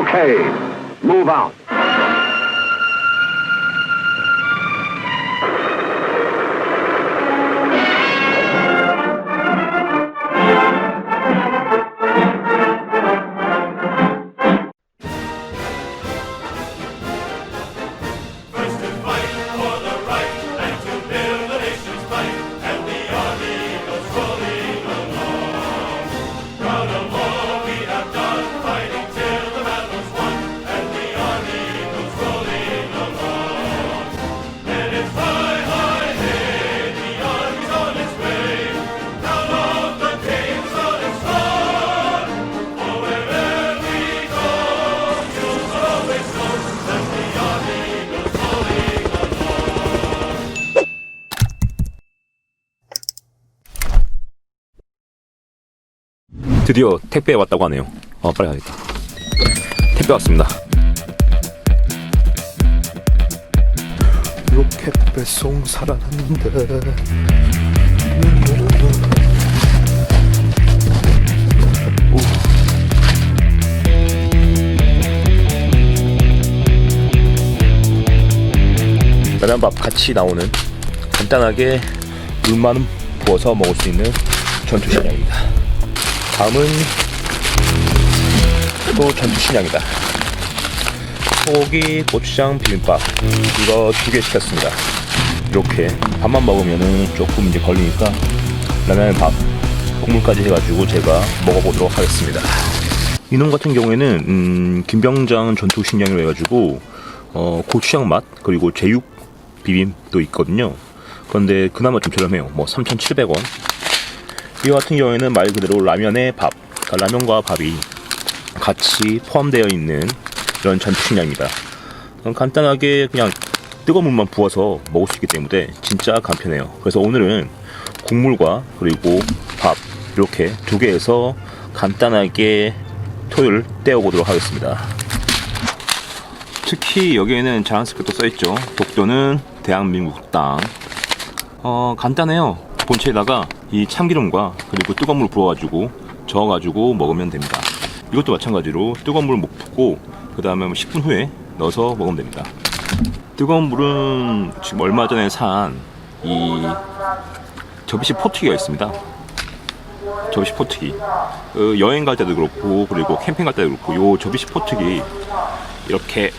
Okay, move out. 드디어 택배 왔다고 하네요. 어, 빨리 가야겠다. 택배 왔습니다. 로켓 배송 살아났는데 라면밥 같이 나오는 간단하게 물만 부어서 먹을 수 있는 전투 식량입니다. 다음은 또 전투식량이다. 소고기 고추장 비빔밥 이거 두 개 시켰습니다. 이렇게 밥만 먹으면은 조금 이제 걸리니까 라면 밥 국물까지 해가지고 제가 먹어보도록 하겠습니다. 이놈 같은 경우에는 음, 김병장 전투식량이라 해가지고 어, 고추장 맛 그리고 제육 비빔도 있거든요. 그런데 그나마 좀 저렴해요. 뭐 3,700원. 이거 같은 경우에는 말 그대로 라면에 밥, 그러니까 라면과 밥이 같이 포함되어 있는 이런 전투식량입니다. 간단하게 그냥 뜨거운 물만 부어서 먹을 수 있기 때문에 진짜 간편해요. 그래서 오늘은 국물과 그리고 밥 이렇게 두 개에서 간단하게 토요일 때워보도록 하겠습니다. 특히 여기에는 자랑스럽게 또 써있죠. 독도는 대한민국 땅. 어, 간단해요. 본체에다가 이 참기름과 그리고 뜨거운 물 부어가지고 저어가지고 먹으면 됩니다. 이것도 마찬가지로 뜨거운 물못 붓고 그 다음에 10분 후에 넣어서 먹으면 됩니다. 뜨거운 물은 지금 얼마 전에 산 이 접시 포트기가 있습니다. 접시 포트기. 어, 여행 갈 때도 그렇고 그리고 캠핑 갈 때도 그렇고 요 접시 포트기 이렇게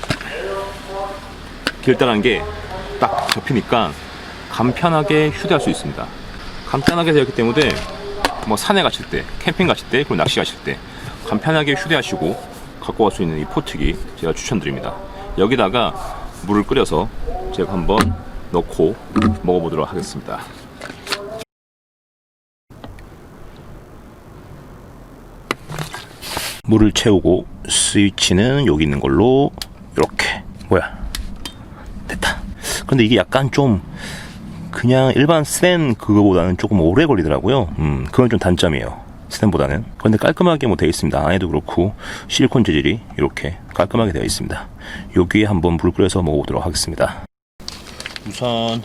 길다란 게 딱 접히니까 간편하게 휴대할 수 있습니다. 간단하게 되었기 때문에 뭐 산에 가실 때, 캠핑 가실 때, 그리고 낚시 가실 때 간편하게 휴대하시고 갖고 갈 수 있는 이 포트기 제가 추천드립니다. 여기다가 물을 끓여서 제가 한번 넣고 먹어보도록 하겠습니다. 물을 채우고 스위치는 여기 있는 걸로 이렇게 뭐야 됐다 근데 이게 약간 좀 그냥 일반 스텐 그거보다는 조금 오래 걸리더라고요. 음 그건 좀 단점이에요 스텐보다는. 그런데 깔끔하게 뭐 되어 있습니다. 안에도 그렇고 실리콘 재질이 이렇게 깔끔하게 되어 있습니다. 여기에 한번 물 끓여서 먹어보도록 하겠습니다. 우선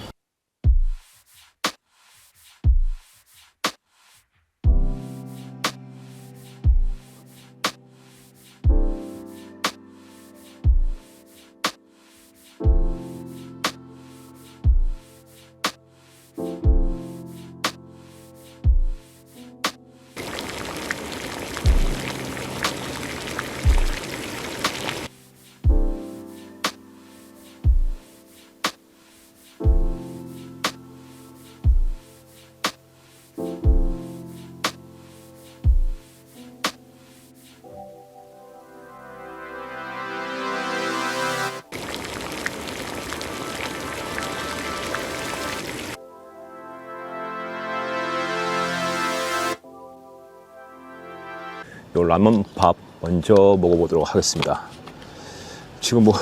라면 밥 먼저 먹어보도록 하겠습니다. 지금 뭐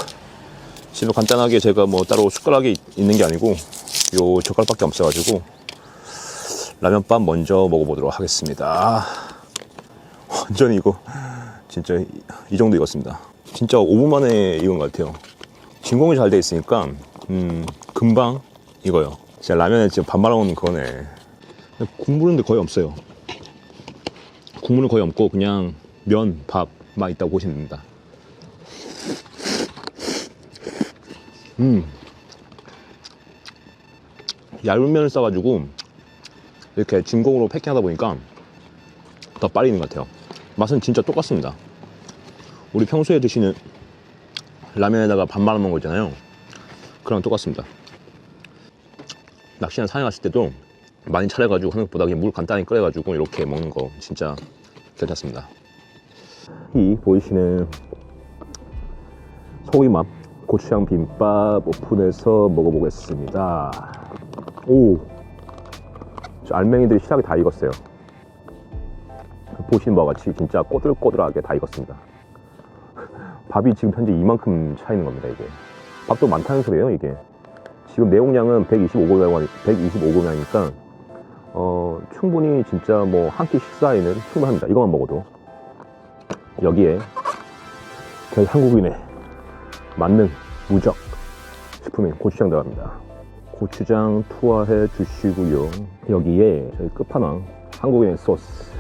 집에 간단하게 제가 뭐 따로 숟가락이 있는 게 아니고 요 젓갈밖에 없어가지고 라면밥 먼저 먹어보도록 하겠습니다. 완전히 이거 진짜 이- 이 정도 익었습니다. 진짜 5분 만에 익은 것 같아요. 진공이 잘 돼 있으니까 음, 금방 익어요. 진짜 라면에 지금 밥 말아 먹는 그거네. 국물은 거의 없어요. 국물은 거의 없고 그냥 면, 밥만 있다고 보시면 됩니다. 음. 얇은 면을 싸가지고 이렇게 진공으로 패킹하다 보니까 더 빠리는 것 같아요. 맛은 진짜 똑같습니다. 우리 평소에 드시는 라면에다가 밥 말아 먹은 거 있잖아요. 그랑 똑같습니다. 낚시나 사냥 갔을 때도 많이 차려가지고 하는 것보다 그냥 물 간단히 끓여가지고 이렇게 먹는 거 진짜 괜찮습니다. 이 보이시는 소위맛 고추장 비빔밥 오픈해서 먹어보겠습니다. 오, 저 알맹이들이 실하게 다 익었어요. 보시는 바와 같이 진짜 꼬들꼬들하게 다 익었습니다. 밥이 지금 현재 이만큼 차 있는 겁니다, 이게. 밥도 많다는 소리예요, 이게. 지금 내용량은 125g, 125g이니까 어, 충분히 진짜 뭐 한 끼 식사에는 충분합니다. 이것만 먹어도. 여기에 저희 한국인의 만능 무적 식품인 고추장 들어갑니다. 고추장 투하해 주시고요. 여기에 저희 끝판왕 한국인의 소스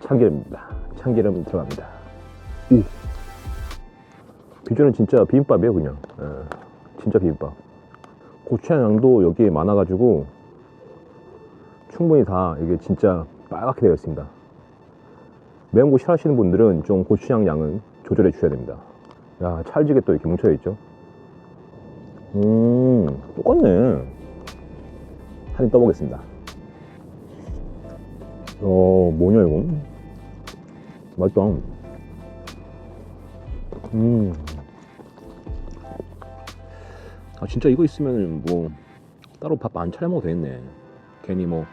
참기름입니다. 참기름 들어갑니다. 오. 비주얼은 진짜 비빔밥이에요, 그냥. 예, 진짜 비빔밥. 고추장 양도 여기에 많아가지고 충분히 다 이게 진짜 빨갛게 되어 있습니다. 매운 거 싫어하시는 분들은 좀 고추장 양은 조절해 주셔야 됩니다. 야, 찰지게 또 이렇게 뭉쳐 있죠? 음, 똑같네. 한 입 떠보겠습니다. 어, 뭐냐, 이거? 맛있다. 음. 아, 진짜 이거 있으면 뭐, 따로 밥 안 차려 먹어도 되겠네. 괜히 뭐,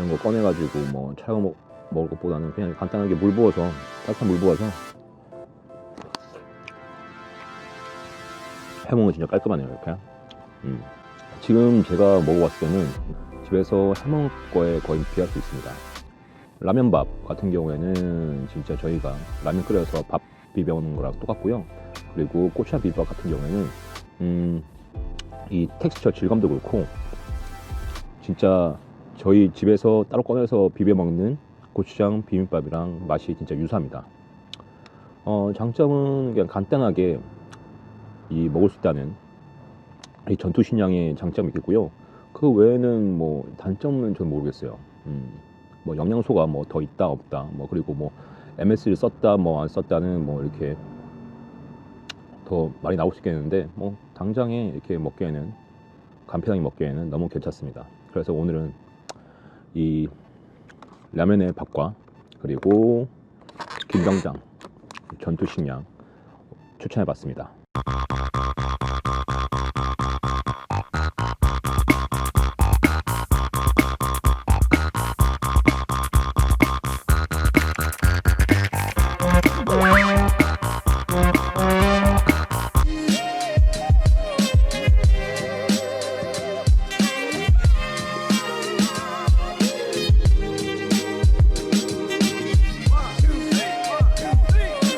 이런 거 꺼내가지고 뭐, 차려 먹, 먹을 것보다는 그냥 간단하게 물 부어서, 따뜻한 물 부어서, 해먹으면 진짜 깔끔하네요, 이렇게. 음. 지금 제가 먹어봤을 때는 집에서 해먹을 거에 거의 비할 수 있습니다. 라면밥 같은 경우에는 진짜 저희가 라면 끓여서 밥 비벼 먹는 거랑 똑같고요. 그리고 고추장 비빔밥 같은 경우에는 음, 이 텍스처 질감도 그렇고 진짜 저희 집에서 따로 꺼내서 비벼 먹는 고추장 비빔밥이랑 맛이 진짜 유사합니다. 어, 장점은 그냥 간단하게 이 먹을 수 있다는 이 전투 식량의 장점이 있겠고요. 그 외에는 뭐 단점은 저는 모르겠어요. 음, 뭐 영양소가 뭐 더 있다 없다 뭐 그리고 뭐 MS를 썼다 뭐 안 썼다는 뭐 이렇게 더 많이 나올 수 있겠는데 뭐 당장에 이렇게 먹기에는 간편하게 먹기에는 너무 괜찮습니다. 그래서 오늘은 이 라면의 밥과 그리고 김장장 전투 식량 추천해봤습니다.